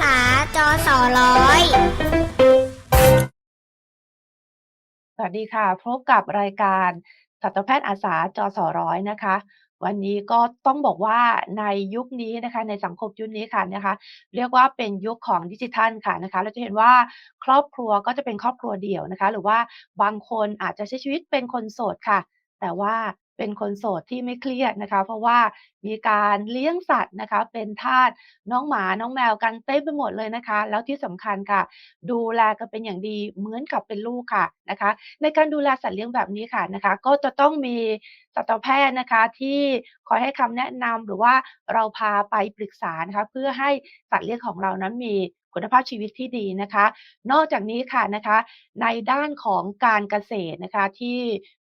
ษาจอสอร้อย สวัสดีค่ะ พบกับรายการสัตวแพทย์อาสาจอสอร้อยนะคะ วันนี้ก็ต้องบอกว่าในยุคนี้นะคะ ในสังคมยุคนี้ค่ะนะคะ เรียกว่าเป็นยุคของดิจิทัลค่ะนะคะ เราจะเห็นว่าครอบครัวก็จะเป็นครอบครัวเดี่ยวนะคะ หรือว่าบางคนอาจจะใช้ชีวิตเป็นคนโสดค่ะ แต่ว่าเป็นคนโสดที่ไม่เครียดนะคะ เพราะว่า มีการเลี้ยงสัตว์นะคะ เป็นทาสน้องหมาน้องแมวกันเต็มไปหมดเลยนะคะ แล้วที่สำคัญค่ะ ดูแลกันเป็นอย่างดีเหมือนกับเป็นลูกค่ะนะคะ ในการดูแลสัตว์เลี้ยงแบบนี้ค่ะนะคะ ก็จะต้องมีสัตวแพทย์นะคะที่คอยให้คำแนะนำหรือว่าเราพาไปปรึกษานะคะเพื่อให้สัตว์เลี้ยงของเรานั้นมีคุณภาพชีวิตที่ดีนะคะ นอกจากนี้ค่ะนะคะ ในด้านของการเกษตรนะคะที่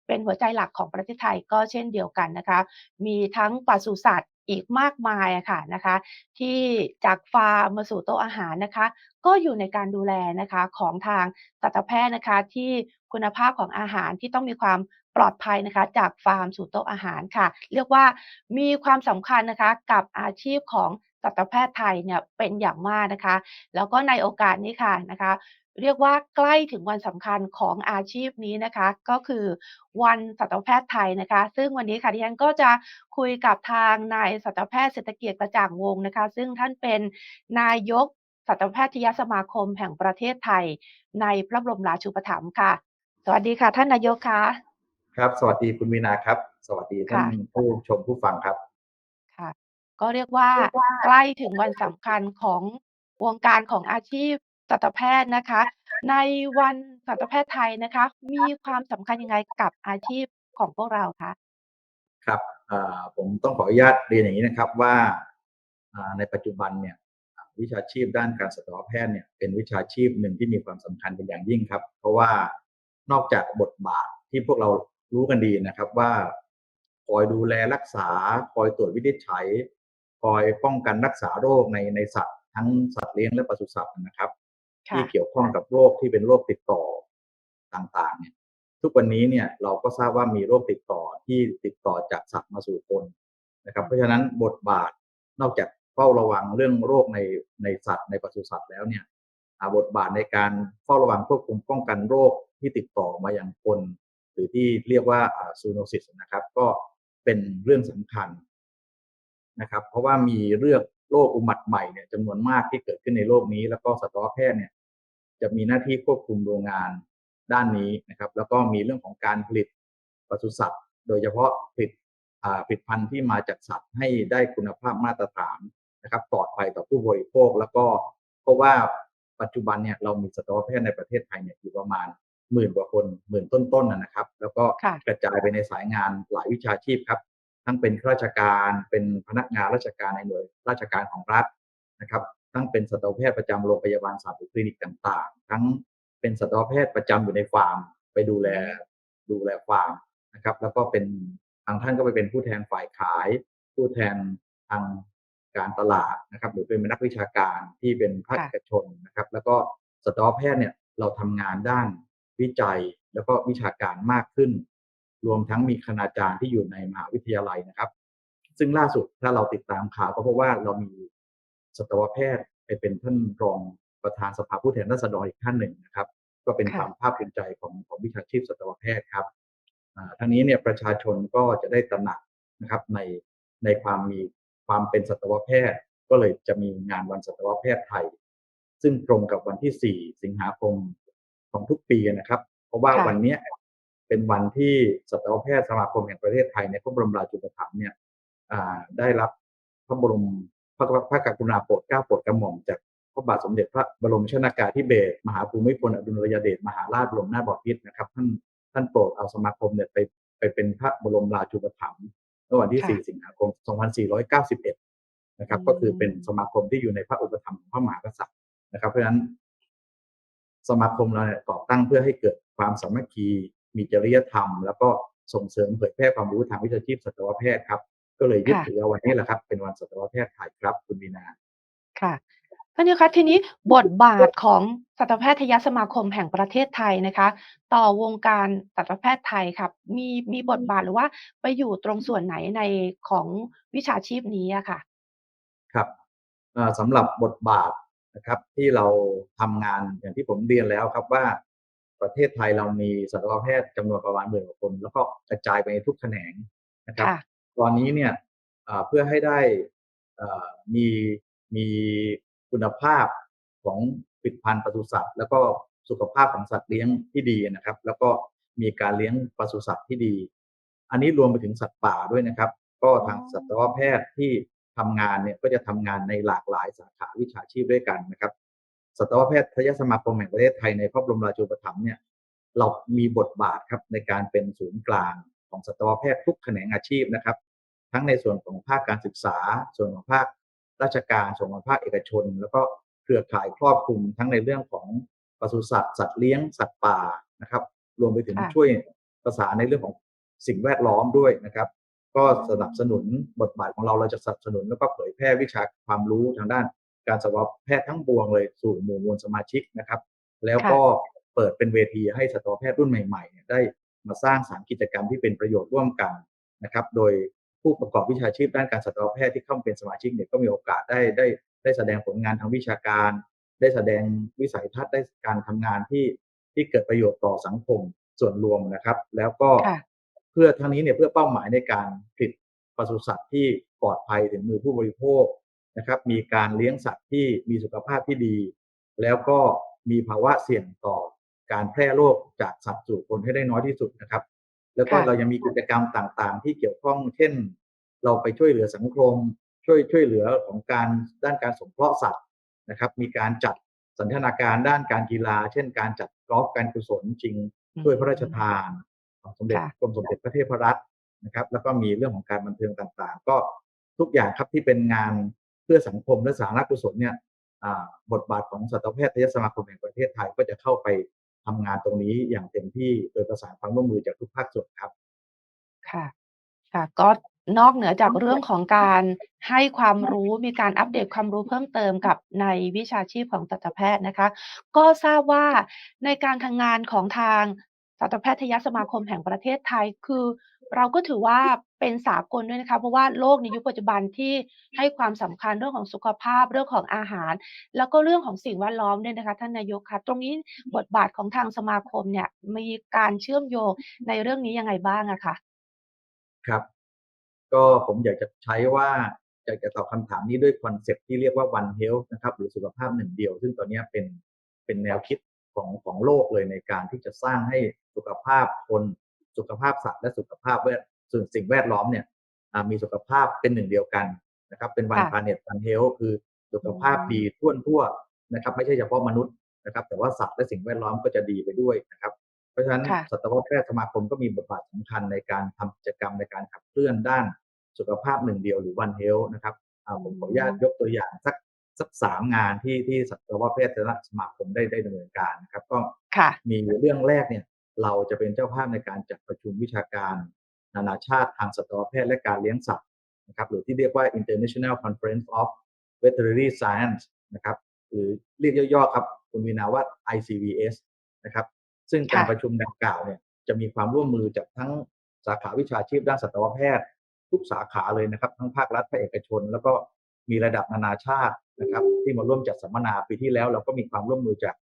เป็นหัวใจหลักของประเทศไทยก็เช่นเดียวกันนะคะ มีทั้งปศุสัตว์ อีกมากมายอะค่ะนะคะ ที่จากฟาร์มมาสู่โต๊ะอาหารนะคะ ก็อยู่ในการดูแลนะคะของทางสัตวแพทย์นะคะ ที่คุณภาพของอาหารที่ต้องมีความปลอดภัยนะคะจากฟาร์มสู่โต๊ะอาหารค่ะ เรียกว่ามีความสำคัญนะคะกับอาชีพของสัตวแพทย์ไทยเนี่ยเป็นอย่างมากนะคะ แล้วก็ในโอกาสนี้ค่ะนะคะ เรียกว่าใกล้ถึงวันสำคัญของอาชีพนี้นะคะ ก็คือวันสัตวแพทย์ไทยนะคะ ซึ่งวันนี้ค่ะดิฉันก็จะคุยกับทางนายสัตวแพทย์เศรษฐเกียรติกระจ่างวงศ์นะคะ ซึ่งท่านเป็นนายกสัตวแพทยสมาคมแห่งประเทศไทย ในพระบรมราชูปถัมภ์ค่ะ สวัสดีค่ะท่านนายกคะครับ สวัสดีคุณวีนาครับ สวัสดีท่านค่ะผู้ชมผู้ฟังครับค่ะ ก็เรียกว่าใกล้ถึงวันสำคัญของวงการของอาชีพ สัตวแพทย์นะคะ ในวันสัตวแพทย์ไทยนะคะ มีความสำคัญยังไงกับอาชีพของพวกเราคะ?ครับอ่าผมต้องขออนุญาตเรียนอย่างนี้นะครับว่าอ่าในปัจจุบันเนี่ยอ่าวิชาชีพด้านการสัตวแพทย์เนี่ยเป็นวิชาชีพหนึ่งที่มีความสำคัญเป็นอย่างยิ่งครับ เพราะว่านอกจากบทบาทที่พวกเรารู้กันดีนะครับว่าคอยดูแลรักษาคอยตรวจวินิจฉัยคอยป้องกันรักษาโรคในในสัตว์ ทั้งสัตว์เลี้ยงและปศุสัตว์นะครับค่ะ ที่เกี่ยวข้องกับโรคที่เป็นโรคติดต่อต่างๆเนี่ยทุกวันนี้เนี่ยเราก็ทราบว่ามีโรคติดต่อที่ติดต่อจากสัตว์มาสู่คนนะครับ เพราะฉะนั้นบทบาทนอกจากเฝ้าระวังเรื่องโรคในในสัตว์ในปศุสัตว์แล้วเนี่ยบทบาทในการเฝ้าระวังควบคุมป้องกันโรคที่ติดต่อมาอย่างคน หรือที่เรียกว่าอ่า Zoonosis นะครับ ก็เป็นเรื่องสำคัญนะครับ เพราะว่ามีเรื่องโรคอุบัติใหม่เนี่ยจำนวนมากที่เกิดขึ้นในโลกนี้ แล้วก็สัตวแพทย์เนี่ย จะมีหน้าที่ควบคุมโรงงานด้านนี้นะครับ แล้วก็มีเรื่องของการผลิตปศุสัตว์ โดยเฉพาะผลิตอ่าผลิตภัณฑ์ที่มาจากสัตว์ให้ได้คุณภาพมาตรฐานนะครับปลอดภัยต่อผู้บริโภค แล้วก็เพราะว่าปัจจุบันเนี่ยเรามีสัตวแพทย์ในประเทศไทยเนี่ยอยู่ประมาณหมื่นกว่าคนหมื่นต้นๆนะนะครับ แล้วก็ค่ะกระจายไปในสายงานหลายวิชาชีพครับ ทั้งเป็นข้าราชการเป็นพนักงานราชการในหน่วยราชการของรัฐนะครับ ทั้งเป็นสัตวแพทย์ประจำโรงพยาบาลสัตว์หรือคลินิกต่าง ๆ ทั้งเป็นสัตวแพทย์ประจำอยู่ในฟาร์ม ไปดูแลดูแลฟาร์มนะครับ แล้วก็เป็นบางท่านก็ไปเป็นผู้แทนฝ่ายขาย ผู้แทนทางการตลาดนะครับ หรือเป็นนักวิชาการที่เป็นภาคเอกชนนะครับ แล้วก็สัตวแพทย์เนี่ยเราทำงานด้านวิจัยแล้วก็วิชาการมากขึ้น รวมทั้งมีคณาจารย์ที่อยู่ในมหาวิทยาลัยนะครับ ซึ่งล่าสุดถ้าเราติดตามข่าวก็เพราะว่าเรามี สัตวแพทย์ไปเป็นท่านรองประธานสภาผู้แทนราษฎรอีกท่านหนึ่งนะครับ ก็เป็นค่ะความภาคภูมิใจของของวิชาชีพสัตวแพทย์ครับอ่าทั้งนี้เนี่ยประชาชนก็จะได้ตระหนักนะครับในในความมีความเป็นสัตวแพทย์ ก็เลยจะมีงานวันสัตวแพทย์ไทย ซึ่งตรงกับวันที่ 4 สิงหาคมของทุกปีนะครับ เพราะว่าค่ะวันเนี้ยเป็นวันที่สัตวแพทย์สมาคมแห่งประเทศไทยในพระบรมราชูปถัมภ์เนี่ยอ่าได้รับพระบรม พระพระกรุณาโปรดเกล้าโปรดกระหม่อมจากพระบาทสมเด็จพระบรมชนากาธิเบศรมหาภูมิพลอดุลยเดชมหาราชบรมนาถบพิตรนะครับ ท่านท่านโปรดเอาสมาคมเนี่ยไปไปเป็นพระบรมราชูปถัมภ์เมื่อวันที่ค่ะ4สิงหาคม 2491 นะครับอืมก็คือเป็นสมาคมที่อยู่ในพระอุปถัมภ์ของพระมหากษัตริย์นะครับ เพราะฉะนั้น สมาคมเราเนี่ยก่อตั้งเพื่อให้เกิดความสามัคคี มีจริยธรรม แล้วก็ส่งเสริมเผยแพร่ความรู้ทางวิชาชีพสัตวแพทย์ครับ ก็เลยยึดค่ะถือเอาวันนี้แหละครับ เป็นวันสัตวแพทย์ไทยครับคุณวีนาค่ะท่านนายกคะทีนี้บทบาทของสัตวแพทยสมาคมแห่งประเทศไทยนะคะ ต่อวงการสัตวแพทย์ไทยครับมีมีบทบาทหรือว่าไปอยู่ตรงส่วนไหนในของวิชาชีพนี้อะค่ะ?ครับเอ่อสำหรับบทบาทนะครับที่เราทำงานอย่างที่ผมเรียนแล้วครับว่าประเทศไทยเรามีสัตวแพทย์จำนวนประมาณหมื่นกว่าคน แล้วก็กระจายไปในทุกแขนงนะครับค่ะ ตอนนี้เนี่ยอ่าเพื่อให้ได้อ่ามีมีคุณภาพของผลิตภัณฑ์ปศุสัตว์ แล้วก็สุขภาพของสัตว์เลี้ยงที่ดีนะครับ แล้วก็มีการเลี้ยงปศุสัตว์ที่ดี อันนี้รวมไปถึงสัตว์ป่าด้วยนะครับ ก็ทางอ๋อสัตวแพทย์ที่ทำงานเนี่ยก็จะทำงานในหลากหลายสาขาวิชาชีพด้วยกันนะครับสัตวแพทยสมาคมแห่งประเทศไทยในพระบรมราชูปถัมภ์เนี่ยเรามีบทบาทครับในการเป็นศูนย์กลางของสัตวแพทย์ทุกแขนงอาชีพนะครับ ทั้งในส่วนของภาคการศึกษา ส่วนของภาคราชการส่วนของภาคเอกชน แล้วก็เครือข่ายครอบคลุมทั้งในเรื่องของปศุสัตว์สัตว์เลี้ยงสัตว์ป่านะครับ รวมไปถึงค่ะช่วยประสานในเรื่องของสิ่งแวดล้อมด้วยนะครับ ก็สนับสนุนบทบาทของเราเราจะสนับสนุนแล้วก็เผยแพร่วิชาความรู้ทางด้าน การสัตวแพทย์ทั้งปวงเลยสู่หมู่มวลสมาชิกนะครับ แล้วก็เปิดเป็นเวทีให้สัตวแพทย์รุ่นใหม่ๆเนี่ยได้มาสร้างสรรค์กิจกรรมที่เป็นประโยชน์ร่วมกันนะครับ โดย ผู้ประกอบวิชาชีพด้านการสัตวแพทย์ที่เข้ามาเป็นสมาชิกเนี่ยก็มีโอกาสได้ได้ได้แสดงผลงานทางวิชาการ ได้แสดงวิสัยทัศน์ได้การทำงานที่ที่เกิดประโยชน์ต่อสังคมส่วนรวมนะครับ แล้วก็ค่ะเพื่อทั้งนี้เนี่ยเพื่อเป้าหมายในการผลิตปศุสัตว์ที่ปลอดภัยถึงมือผู้บริโภคนะครับ มีการเลี้ยงสัตว์ที่มีสุขภาพที่ดี แล้วก็มีภาวะเสี่ยงต่อการแพร่โรคจากสัตว์สู่คนให้ได้น้อยที่สุดนะครับ แล้วก็ค่ะเรายังมีกิจกรรมต่างๆ ที่เกี่ยวข้อง เช่น เราไปช่วยเหลือสังคม ช่วยช่วยเหลือของการด้านการสงเคราะห์สัตว์นะครับ มีการจัดสันทนาการด้านการกีฬา เช่น การจัดกอล์ฟการกุศลจริงถ้วยพระราชทานของสมเด็จค่ะกรมสมเด็จพระเทพรัตน์นะครับ แล้วก็มีเรื่องของการบันเทิงต่างๆ ก็ทุกอย่างครับที่เป็นงานเพื่อสังคมและสาธารณกุศลเนี่ยอ่าบทบาทของสัตวแพทยสมาคมแห่งประเทศไทยก็จะเข้าไป ทำงานตรงนี้อย่างเต็มที่โดยประสานความร่วมมือจากทุกภาคส่วนครับ ค่ะ ค่ะ ก็นอกเหนือจากเรื่องของการให้ความรู้มีการอัปเดตความรู้เพิ่มเติมกับในวิชาชีพของสัตแพทย์นะคะ ก็ทราบว่าในการทำงานของทางสัตแพทยสมาคมแห่งประเทศไทย คือ เราก็ถือว่า เป็นสากลด้วยนะคะ เพราะว่าโลกในยุคปัจจุบันที่ให้ความสำคัญเรื่องของสุขภาพเรื่องของอาหาร แล้วก็เรื่องของสิ่งแวดล้อมด้วยนะคะ ท่านนายกคะตรงนี้บทบาทของทางสมาคมเนี่ยมีการเชื่อมโยงในเรื่องนี้ยังไงบ้างอะคะ?ครับ ก็ผมอยากจะใช้ว่าอยากจะตอบคำถามนี้ด้วยคอนเซปที่เรียกว่า One Health นะครับ หรือสุขภาพหนึ่งเดียว ซึ่งตอนนี้เป็นเป็นแนวคิดของของโลกเลยในการที่จะสร้างให้สุขภาพคนสุขภาพสัตว์และสุขภาพแวด ส่วนสิ่งแวดล้อมเนี่ยอ่ามีสุขภาพเป็นหนึ่งเดียวกันนะครับเป็น One ค่ะ Planet One Health คือสุขภาพดีถ้วนทั่วนะครับไม่ใช่เฉพาะมนุษย์นะครับแต่ว่าสัตว์และสิ่งแวดล้อมก็จะดีไปด้วยนะครับ เพราะฉะนั้นค่ะสัตวแพทย์สมาคมก็มีบทบาทสำคัญในการทำกิจกรรมในการขับเคลื่อนด้านสุขภาพหนึ่งเดียวหรือ One Health นะครับอ่าผมขออนุญาตยกตัวอย่างสักสัก3งานที่ที่สัตวแพทยสมาคมได้ได้ดำเนินการนะครับ ก็ค่ะมีเรื่องแรกเนี่ยเราจะเป็นเจ้าภาพในการจัดประชุมวิชาการ นานาชาติทางสัตวแพทย์และการเลี้ยงสัตว์นะครับหรือที่เรียกว่า International Conference of Veterinary Science นะครับหรือเรียกย่อๆครับคุณวีนาว่า ICVS นะครับซึ่งการค่ะประชุมดังกล่าวเนี่ยจะมีความร่วมมือจากทั้งสาขาวิชาชีพด้านสัตวแพทย์ ทุกสาขาเลยนะครับ ทั้งภาครัฐภาคเอกชน แล้วก็มีระดับนานาชาตินะครับ ที่มาร่วมจัดสัมมนาปีที่แล้ว เราก็มีความร่วมมือจาก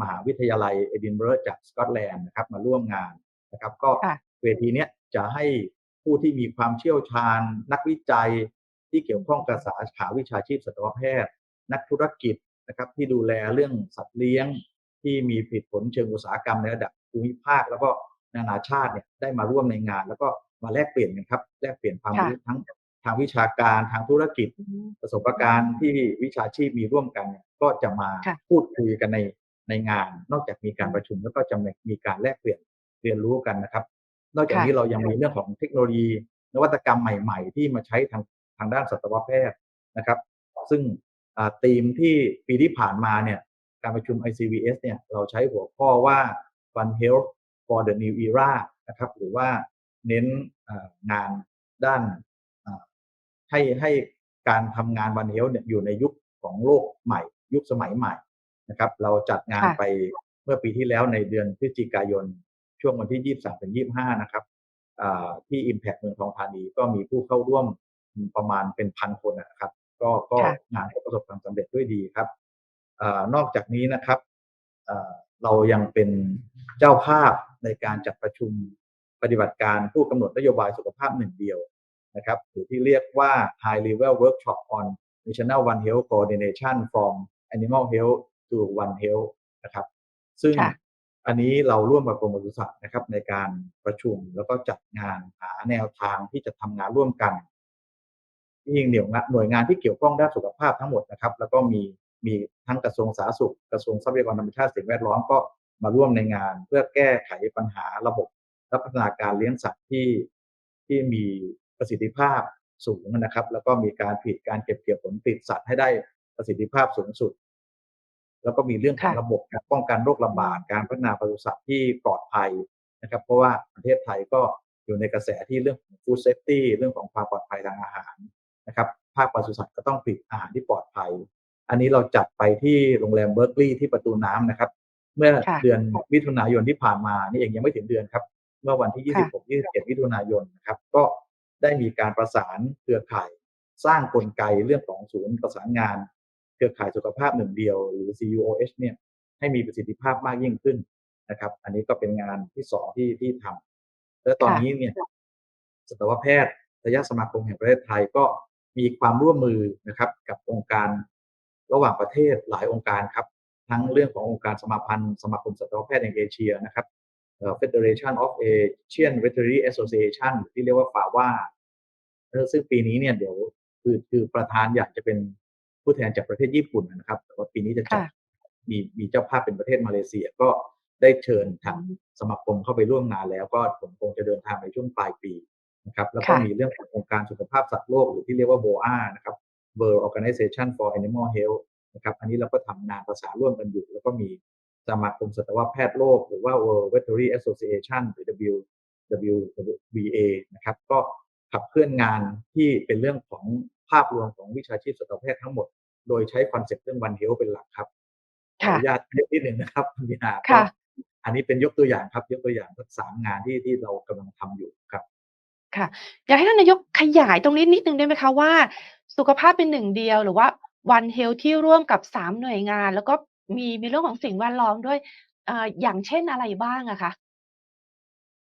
มหาวิทยาลัย Edinburgh จากสกอตแลนด์นะครับมาร่วมงานนะครับ ก็ค่ะ เวทีเนี้ยจะให้ผู้ที่มีความเชี่ยวชาญ นักวิจัยที่เกี่ยวข้องกับสาขาวิชาชีพสัตวแพทย์ นักธุรกิจนะครับที่ดูแลเรื่องสัตว์เลี้ยง ที่มีผลิตผลเชิงอุตสาหกรรมในระดับภูมิภาค แล้วก็นานาชาติเนี่ยได้มาร่วมในงาน แล้วก็มาแลกเปลี่ยนกันครับแลกเปลี่ยนความค่ะรู้ทั้งทางวิชาการทางธุรกิจอืมประสบการณ์ที่วิชาชีพมีร่วมกันเนี่ยก็จะมาค่ะพูดคุยกันในในงาน นอกจากมีการอืมประชุมแล้วก็จะมีมีการแลกเปลี่ยนเรียนรู้กันนะครับ นอกจากค่ะนี้เรายังมีเรื่องของเทคโนโลยี นวัตกรรมใหม่ ๆ ที่มาใช้ทางทางด้านสัตวแพทย์นะครับ ซึ่งอ่าธีมที่ปีที่ผ่านมาเนี่ยการประชุม ICVS เนี่ยเราใช้หัวข้อว่า One Health for the New Era นะครับหรือว่าเน้นอ่างานด้านอ่าให้ให้การทำงาน One Health เนี่ยอยู่ในยุคของโลกใหม่ ยุคสมัยใหม่นะครับ เราจัดงานค่ะไปเมื่อปีที่แล้วในเดือนพฤศจิกายน ช่วงวันที่ 23-25 นะครับอ่าที่ Impact เมืองทองธานีก็มีผู้เข้าร่วมอืมประมาณเป็น1,000คนอะนะครับ ก็ก็ค่ะงานก็ประสบความสำเร็จด้วยดีครับเอ่อนอกจากนี้นะครับเอ่อเรายังเป็นเจ้าภาพในการจัดประชุมปฏิบัติการผู้กำหนดนโยบายสุขภาพหนึ่งเดียวนะครับหรือที่เรียกว่า High Level Workshop on National One Health Coordination from Animal Health to One Health นะครับ ซึ่งค่ะ อันนี้เราร่วมกับกรมปศุสัตว์นะครับในการประชุมแล้วก็จัดงานหาแนวทางที่จะทำงานร่วมกันที่หน่วยงานหน่วยงานที่เกี่ยวข้องด้านสุขภาพทั้งหมดนะครับ แล้วก็มีมีทั้งกระทรวงสาธารณสุข กระทรวงทรัพยากรธรรมชาติสิ่งแวดล้อมก็มาร่วมในงาน เพื่อแก้ไขปัญหาระบบและพัฒนาการเลี้ยงสัตว์ที่ที่มีประสิทธิภาพสูงนะครับ แล้วก็มีการผลิตการเก็บเกี่ยวผลผลิตสัตว์ให้ได้ประสิทธิภาพสูงสุด แล้วก็มีเรื่องของค่ะระบบการป้องกันโรคระบาดการพัฒนาปศุสัตว์ที่ปลอดภัยนะครับ เพราะว่าประเทศไทยก็อยู่ในกระแสที่เรื่องของ food safety เรื่องของความปลอดภัยทางอาหารนะครับ ภาคปศุสัตว์ก็ต้องผลิตอาหารที่ปลอดภัย อันนี้เราจัดไปที่โรงแรมเบิร์กลีย์ที่ประตูน้ำนะครับ เมื่อค่ะเดือนมิถุนายนที่ผ่านมานี่เองยังไม่ถึงเดือนครับ เมื่อวันที่ค่ะ26 27 มิถุนายนนะครับ ก็ได้มีการประสานเครือข่าย สร้างกลไกเรื่องของศูนย์ประสานงาน เครือข่ายสุขภาพหนึ่งเดียว หรือ CUOH เนี่ยให้มีประสิทธิภาพมากยิ่งขึ้นนะครับ อันนี้ก็เป็นงานที่สองที่ที่ทำและตอนค่ะนี้เนี่ยสัตวแพทย์ระยะสมาคมแห่งประเทศไทยก็มีความร่วมมือนะครับกับองค์การระหว่างประเทศหลายองค์การครับ ทั้งเรื่องขององค์การสมาพันธ์สมาคมสัตวแพทย์แห่งเอเชียนะครับเอ่อ Federation of Asian Veterinary Association ที่เรียกว่าฟาว่า ซึ่งปีนี้เนี่ยเดี๋ยวคือคือประธานอยากจะเป็น ผู้แทนจากประเทศญี่ปุ่นนะครับแต่ว่าปีนี้จะจัดค่ะมีมีเจ้าภาพเป็นประเทศมาเลเซียก็ได้เชิญทางสมาคมเข้าไปร่วมงานแล้วก็ผมคงจะเดินทางในช่วงปลายปีนะครับแล้วก็ค่ะมีเรื่องขององค์การสุขภาพสัตว์โลกหรือที่เรียกว่า BOA นะครับ World Organization for Animal Health นะครับอันนี้เราก็ทำงานประสานร่วมกันอยู่ แล้วก็มีสมาคมสัตวแพทย์โลก หรือว่า World Veterinary Association หรือ W WVA นะครับก็ขับเคลื่อนงานที่เป็นเรื่องของ ภาพรวมของวิชาชีพสัตวแพทย์ทั้งหมด โดยใช้คอนเซ็ปต์เรื่อง One Health เป็นหลักครับขอค่ะอนุญาตเยอะนิดหนึ่งนะครับคุณมีนาก็ค่ะ อันนี้เป็นยกตัวอย่างครับ ยกตัวอย่างสักสามงานที่ที่เรากำลังทำอยู่ครับ ค่ะ อยากให้ท่านนายกขยายตรงนี้นิดนึงได้ไหมคะว่า สุขภาพเป็นหนึ่งเดียวหรือว่า One Health ที่ร่วมกับสามหน่วยงาน แล้วก็มีมีเรื่องของสิ่งแวดล้อมด้วยเอ่ออย่างเช่นอะไรบ้างอะคะ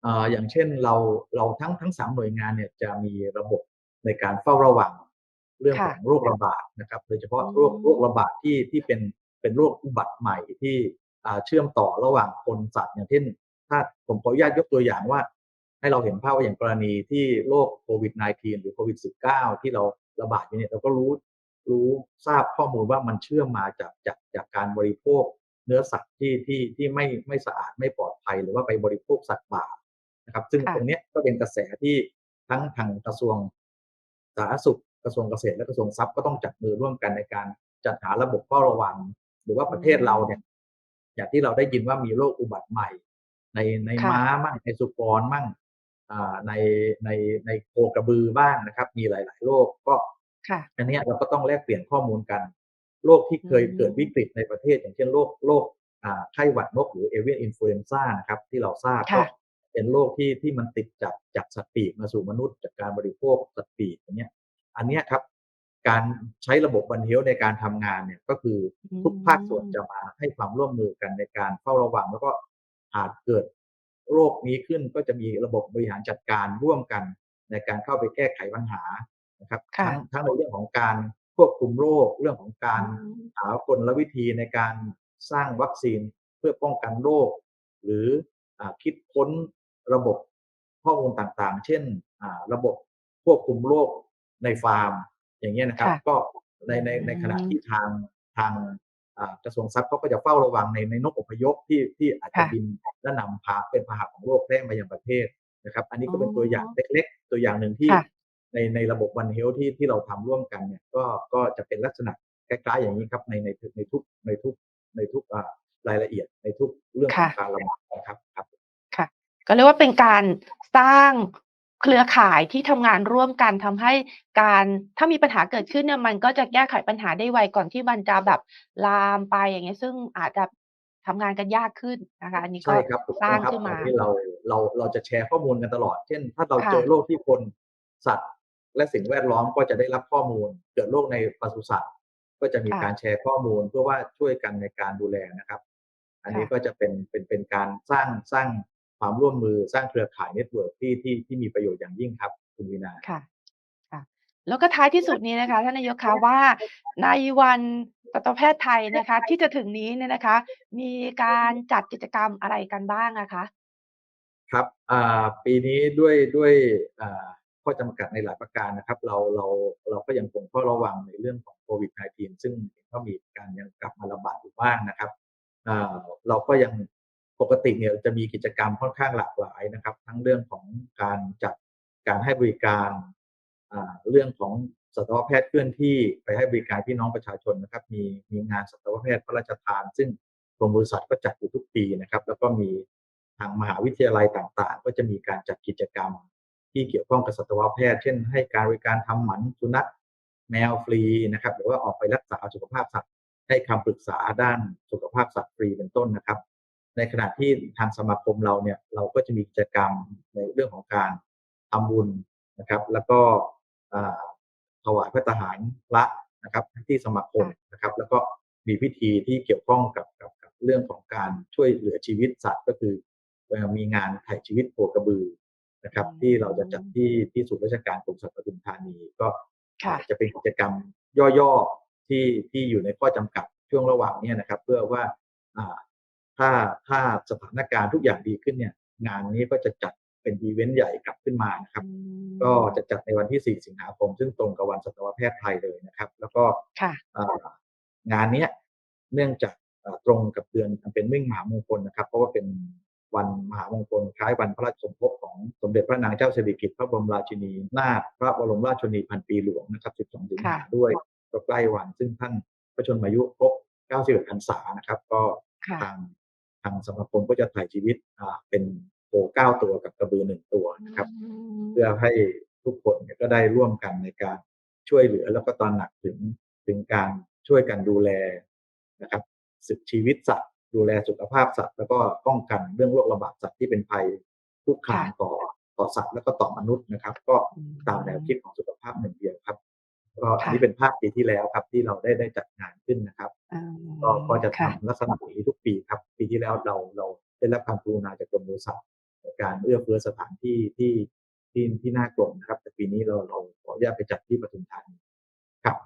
เอ่ออย่างเช่นเราเราทั้งทั้งสามหน่วยงานเนี่ยจะมีระบบในการเฝ้าระวัง เรื่องค่ะของโรคระบาดนะครับ โดยเฉพาะอืมโรคโรคระบาดที่ที่เป็นเป็นโรคอุบัติใหม่ที่อ่าเชื่อมต่อระหว่างคนสัตว์อย่างเช่น ถ้าผมขออนุญาตยกตัวอย่างว่า ให้เราเห็นภาพว่าอย่างกรณีที่โรคโควิด -19 หรือโควิด -19 ที่เราระบาดอยู่เนี่ยเราก็รู้รู้ทราบข้อมูลว่ามันเชื่อมมาจากจากจากการบริโภคเนื้อสัตว์ที่ที่ที่ไม่ไม่สะอาดไม่ปลอดภัย หรือว่าไปบริโภคสัตว์ป่านะครับ ซึ่งค่ะตรงเนี้ยก็เป็นกระแสที่ทั้งทางกระทรวงสาธารณสุขก ระทรวงเกษตรและกระทรวงทรัพย์ก็ต้องจับมือร่วมกันในการจัดหาระบบเฝ้าระวัง หรือว่าประเทศเราเนี่ยอย่างที่เราได้ยินว่ามีโรคอุบัติใหม่ ในในค่ะม้ามั่งในสุกรมั่งอ่าในในในโคกระบือบ้างนะครับ มีหลาย ๆ โรคก็ค่ะอันเนี้ยเราก็ต้องแลกเปลี่ยนข้อมูลกันโรคที่เคยอืมเกิดวิกฤตในประเทศ อย่างเช่นโรคโรคอ่าไข้หวัดนกหรือเอเวียนอินฟลูเอนซ่านะครับที่เราทราบก็ค่ะเป็นโรคที่ที่มันติดจากจากสัตว์ปีกมาสู่มนุษย์จากการบริโภคสัตว์ปีกอย่างเนี้ย อันเนี้ยครับ การใช้ระบบบันเทลในการทำงานเนี่ยก็คือทุกภาคส่วนจะมาให้ความร่วมมือกันในการเฝ้าระวัง แล้วก็อาจเกิดโรคนี้ขึ้นก็จะมีระบบบริหารจัดการร่วมกัน ในการเข้าไปแก้ไขปัญหานะครับค่ะทั้งทั้งในเรื่องของการควบคุมโรคเรื่องของการอืมหากลวิธีในการสร้างวัคซีนเพื่อป้องกันโรค หรืออาคิดค้นระบบข้อมูลต่างๆ เช่นอ่าระบบควบคุมโรค ในฟาร์ม อย่างเงี้ยนะครับค่ะก็ในในในขณะอืมที่ทางทางอ่ากระทรวงทรัพย์เขาก็จะเฝ้าระวังในในนกอพยพที่ที่อาจจะค่ะบินและนำพาเป็นพาหะของโรคแพร่มายังประเทศนะครับ อันนี้ก็เป็นอ๋อตัวอย่างเล็กๆ ตัวอย่างหนึ่งที่ค่ะในในระบบวันเฮลที่ที่เราทำร่วมกันเนี่ยก็ก็จะเป็นลักษณะคล้ายๆอย่างนี้ครับในในในทุกในทุกในทุกอ่ารายละเอียดในทุกเรื่องของค่ะการระบาดนะครับครับ ค่ะ ก็เรียกว่าเป็นการสร้าง เครือข่ายที่ทำงานร่วมกันทำให้การถ้ามีปัญหาเกิดขึ้นเนี่ยมันก็จะแก้ไขปัญหาได้ไวก่อนที่มันจะแบบลามไปอย่างเงี้ยซึ่งอาจจะทำงานกันยากขึ้นนะคะอันนี้ก็ใช่ครับถูกสต้อร้างงครับขึ้นอัมานนี้เราเราเราจะแชร์ข้อมูลกันตลอด เช่น ถ้าเราค่ะเจอโรคที่คนสัตว์ และสิ่งแวดล้อมก็จะได้รับข้อมูล เกิดโรคในปศุสัตว์ก็จะมีค่ะการแชร์ข้อมูลเพื่อว่าช่วยกันในการดูแลนะครับ อันนี้ค่ะก็จะเป็นเป็นเป็นการสร้างสร้าง ความร่วมมือสร้างเครือข่ายเน็ตเวิร์กที่ที่ที่มีประโยชน์อย่างยิ่งครับ คุณวีนาค่ะค่ะ แล้วก็ท้ายที่สุดนี้นะคะท่านนายกคะว่าในวันสัตวแพทย์ไทยนะคะ ที่จะถึงนี้เนี่ยนะคะ มีการจัดกิจกรรมอะไรกันบ้างอะคะ ครับอ่าปีนี้ด้วยด้วยอ่าข้อจำกัดในหลายประการนะครับ เราเราเราก็ยังคงเฝ้าระวังในเรื่องของโควิด -19 ซึ่งก็มีการยังกลับมาระบาดอยู่บ้างนะครับอ่าเราก็ยัง ปกติเนี่ยจะมีกิจกรรมค่อนข้างหลากหลายนะครับ ทั้งเรื่องของการจัดการให้บริการเรื่องของสัตวแพทย์เคลื่อนที่ไปให้บริการพี่น้องประชาชนนะครับ มีมีงานสัตวแพทย์พระราชทาน ซึ่งกรมบริษัทก็จัดอยู่ทุกปีนะครับ แล้วก็มีทางมหาวิทยาลัยต่างๆ ก็จะมีการจัดกิจกรรม ที่เกี่ยวข้องกับสัตวแพทย์ เช่น ให้การบริการทำหมันสุนัขแมวฟรีนะครับหรือว่าออกไปรักษาสุขภาพสัตว์ให้คำปรึกษาด้านสุขภาพสัตว์ฟรีเป็นต้นนะครับ ในขณะที่ทางสมาคมเราเนี่ยเราก็จะมีกิจกรรมในเรื่องของการทำบุญนะครับ แล้วก็อ่าถวายพระทหารพระนะครับที่สมาคมนะครับ แล้วก็มีพิธีที่เกี่ยวข้องกับกับกับเรื่องของการช่วยเหลือชีวิตสัตว์ก็คือเอ่อมีงานถ่ายชีวิตโคกระบือนะครับอืมที่เราจะจัดที่ที่ศูนย์ราชการกรมสัตว์ปทุมธานีก็ค่ะจะเป็นกิจกรรมย่อๆที่ที่อยู่ในข้อจำกัดช่วงระหว่างเนี้นะครับ เพื่อว่าอ่า ถ้าถ้าสถานการณ์ทุกอย่างดีขึ้นเนี่ย งานนี้ก็จะจัดเป็นอีเวนต์ใหญ่กลับขึ้นมานะครับอืมก็จะจัดในวันที่ 4 สิงหาคม ซึ่งตรงกับวันสัตวแพทย์ไทยเลยนะครับ แล้วก็ค่ะอ่างานเนี้ยเนื่องจากอ่าตรงกับเดือนอันเป็นมิ่งมหามงคลนะครับ เพราะว่าเป็นวันมหามงคลคล้ายวันพระราชสมภพของสมเด็จพระนางเจ้าสิริกิติ์พระบรมราชินีนาถพระบรมราชชนนีพันปีหลวงนะครับ 12 สิงหาค่ะด้วยก็ใกล้วันซึ่งท่านพระชนมายุครบ 91พรรษานะครับ ก็ค่ะทาง ทางสมาคมก็จะถ่ายชีวิตอ่าเป็นโคเก้าตัวกับกระบือหนึ่งตัวนะครับอืมเพื่อให้ทุกคนเนี่ยก็ได้ร่วมกันในการช่วยเหลือแล้วก็ตระหนักถึงถึงการช่วยกันดูแลนะครับสึกชีวิตสัตว์ ดูแลสุขภาพสัตว์ แล้วก็ป้องกันเรื่องโรคระบาดสัตว์ที่เป็นภัยคุกคามค่ะต่อต่อสัตว์แล้วก็ต่อมนุษย์นะครับ ก็อืมตามแนวคิดของสุขภาพหนึ่งเดียวครับ ก็อันค่ะนี้เป็นภาพปีที่แล้วครับที่เราได้ได้จัดงานขึ้นนะครับอืมก็ก็จะค่ะทำลักษณะนี้ทุกปีครับ ปีที่แล้วเราเราได้รับความกรุณาจากกรมบริษัทในการเอื้อเฟื้อสถานที่ที่ที่ที่หน้ากรมนะครับแต่ปีนี้เราเราขออนุญาตไปจัดที่ปทุมธานีครับ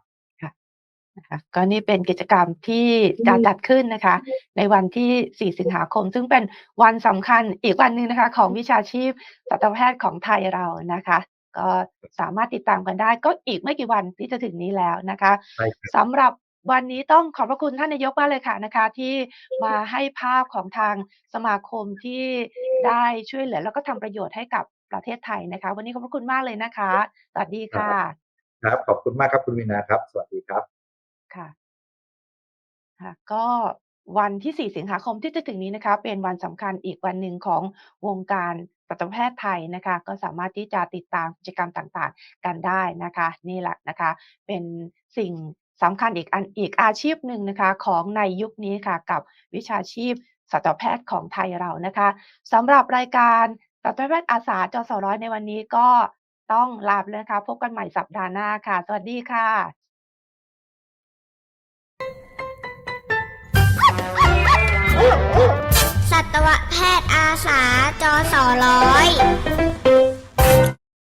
นะคะก็นี่เป็นกิจกรรมที่จะจัดขึ้นนะคะ ในวันที่ 4 สิงหาคม ซึ่งเป็นวันสำคัญอีกวันหนึ่งนะคะ ของวิชาชีพสัตวแพทย์ของไทยเรานะคะ ก็สามารถติดตามกันได้ ก็อีกไม่กี่วันที่จะถึงนี้แล้วนะคะใช่ครับสำหรับวันนี้ต้องขอบพระคุณท่านนายกมากเลยค่ะนะคะ ที่มาให้ภาพของทางสมาคมที่ได้ช่วยเหลือ แล้วก็ทำประโยชน์ให้กับประเทศไทยนะคะ วันนี้ขอบพระคุณมากเลยนะคะสวัสดีค่ะ ครับ ขอบคุณมากครับคุณวินาครับ สวัสดีครับค่ะ ค่ะ ก็ วันที่ 4 สิงหาคมที่จะถึงนี้นะคะ เป็นวันสำคัญอีกวันหนึ่งของวงการัตวแพทย์ไทยนะคะก็สามารถที่จะติดตามกิจกรรมต่างๆ กันได้นะคะนี่แหละนะคะ เป็นสิ่งสำคัญอีกอันอีกอาชีพหนึ่งนะคะของในยุคนี้ค่ะกับวิชาชีพสัตวแพทย์ของไทยเรานะคะสำหรับรายการสัตวแพทย์อาสาจสร้อยในวันนี้ก็ต้องลาไปแล้วนะคะพบกันใหม่สัปดาห์หน้าค่ะ สวัสดีค่ะ สัตวแพทย์อาสาจอสอร้อย